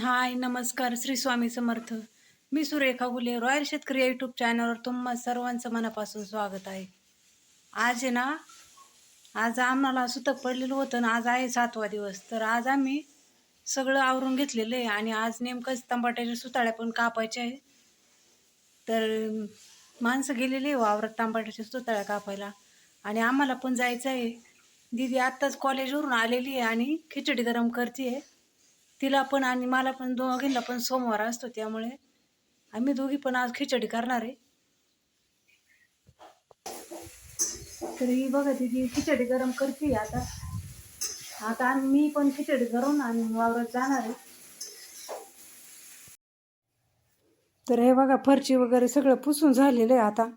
हाय नमस्कार श्री स्वामी समर्थ. मी सुरेखा गुले रॉयल शेतकरी यूट्यूब चॅनलवर तुम्हा सर्वांचं मनापासून स्वागत आहे. आज आहे ना आज आम्हाला सुतक पडलेलं होतं ना आज आहे सातवा दिवस. तर आज आम्ही सगळं आवरून घेतलेलं आहे आणि आज नेमकंच तंबाट्याच्या सुताळ्या पण कापायच्या आहे. तर माणसं गेलेली आहे वावरात तांबाट्याच्या सुताळ्या कापायला. आणि आम्हाला पण जायचं आहे. दीदी आत्ताच कॉलेजवरून आलेली आहे आणि खिचडी गरम करते आहे तिला पण आणि मला पण दोघींना पण सोमवार असतो त्यामुळे आम्ही दोघी पण आज खिचडी करणार आहे. तरी बघा तिची खिचडी गरम करते आता. आता मी पण खिचडी करून आणि वावरात जाणार आहे. तर हे बघा फरची वगैरे सगळं पुसून झालेलं आहे आता.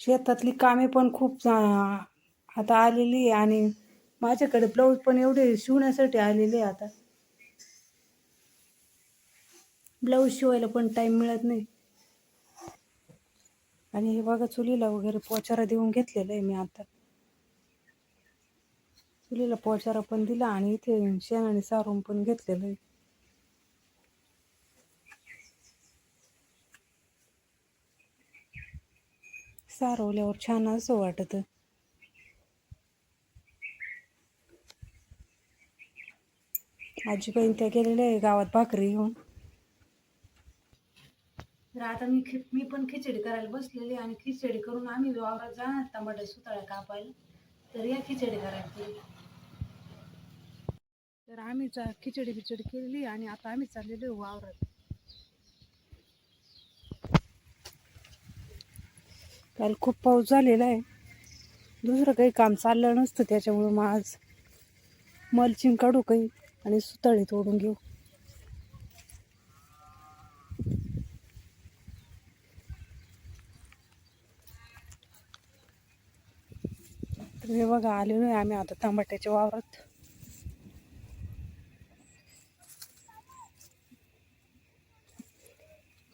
शेतातली कामे पण खूप आता आलेली आहे आणि माझ्याकडे ब्लाऊज पण एवढे शिवण्यासाठी आलेले आहे आता. ब्लाऊज शिवायला पण टाईम मिळत नाही. आणि हे बघा चुलीला वगैरे पोचारा देऊन घेतलेला आहे मी आता. चुलीला पोचारा पण दिला आणि इथे शेणाने सारून पण घेतलेलं आहे. सारवल्यावर छान असं वाटतं. आजीबाईन त्या गेलेल्या आहे गावात भाकरी घेऊन. तर आता मी खि मी पण खिचडी करायला बसलेली आहे आणि खिचडी करून आम्ही वावरात जाणार टमाटर सुताळ्या कापायला. तर या खिचडी करायला केली तर आम्ही खिचडी बिचडी केलेली आणि आता आम्ही चाललेलो वावरात. काल खूप पाऊस झालेला आहे. दुसरं काही काम चाललं नसतं त्याच्यामुळं मग आज मल्चिंग काढू काही. आणि सुतळे तोडून घेऊ. तर हे बघा आलेलो आहे आम्ही आता टमाट्याच्या वावरात.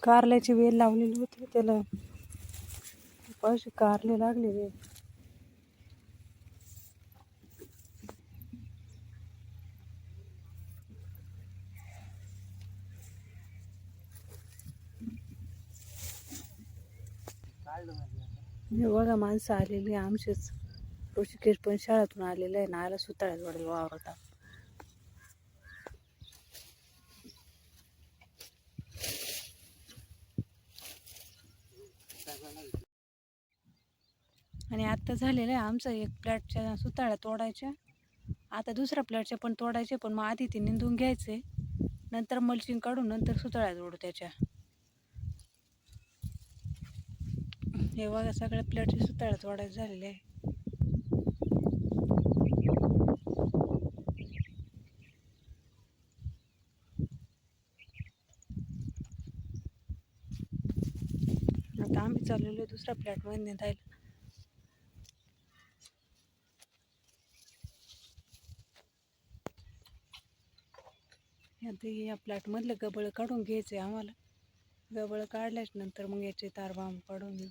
कारल्याची वेल लावलेली होती त्याला असे कारले लागलेले. मी बघा माणसं आलेली आहे आमचेच. ऋषिकेश पण शाळेतून आलेले आहे. ना आला सुताळ्यात वडील वावरता आणि आत्ता झालेलं आहे आमचं एक प्लॅटच्या सुताळ्या तोडायच्या. आता दुसऱ्या प्लॅटच्या पण तोडायचे पण मग आधी ते निंदून घ्यायचे. नंतर मल्चिंग काढून नंतर सुताळ्या जोडू त्याच्या. हे बघा सगळ्या प्लॅटचे सुताळ्या तोडायचे झालेले आहे. आता आम्ही चाललेलो आहे दुसऱ्या प्लॅटमध्ये निघायला. आता या प्लॅटमधलं गबळ काढून घ्यायचं आहे आम्हाला. गबळ काढल्याच नंतर मग याचे तारबाम काढून घेऊ.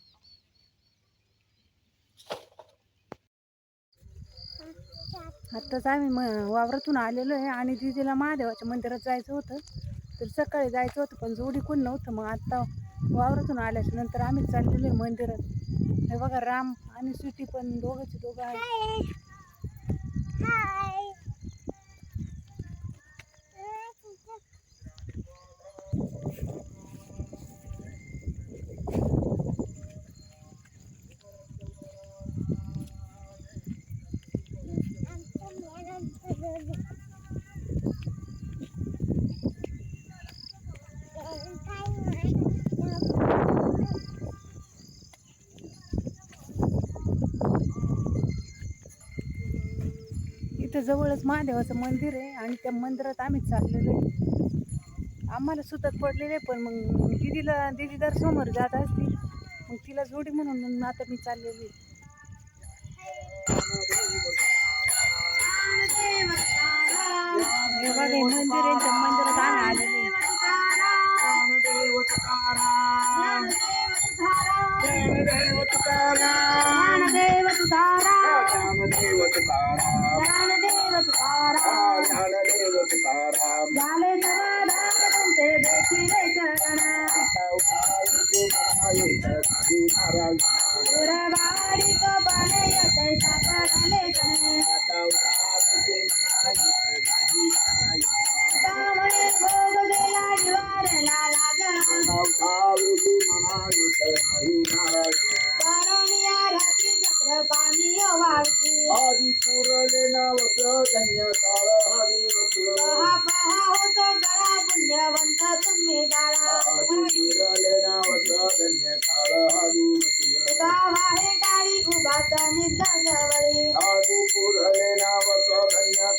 आत्ताच आम्ही म वावरातून आलेलो आहे आणि दिदीला महादेवाच्या मंदिरात जायचं होतं. तर सकाळी जायचं होतं पण जोडी कोण नव्हतं. मग आत्ता वावरातून आल्याच्यानंतर आम्ही चाललेलो आहे मंदिरात. हे बघा राम आणि स्वीटी पण दोघंचे दोघं आहेत. इथं जवळच महादेवाचं मंदिर आहे आणि त्या मंदिरात आम्ही चाललेलो आहे. आम्हाला सुतत पडलेले पण मग दिदीला दिदी जर समोर जात असती मग तिला जोडी म्हणून मग आता मी चाललेली हे मंदिर आहे त्या मंदिरात आम्ही आलेलो ಜ್ಞಾನದೇವ ತುಕಾರ ಜ್ಞಾನದೇವ ತುಕಾರ ಜ್ಞಾನದೇವ ತುಕಾರ ಜ್ಞಾನದೇವ ತುಕಾರ ಬಾಲೆ ಸಮಾಧಾನದಂತೆ ಬೇಕಿದೆ ಚರಣ ಉರವಾಡಿಕ ಬಲೆಯ ಕೈ ಸಪಡಲೆ ಕಣೆ ತಾವಣೆ ಭೋಗದೆಯಾಡುವ तुम्ही टाळा विरले नावाचा धन्य काळा आहे टाळी उभाचा निद्दा जवळी. आधी पुरले नावाचा धन्य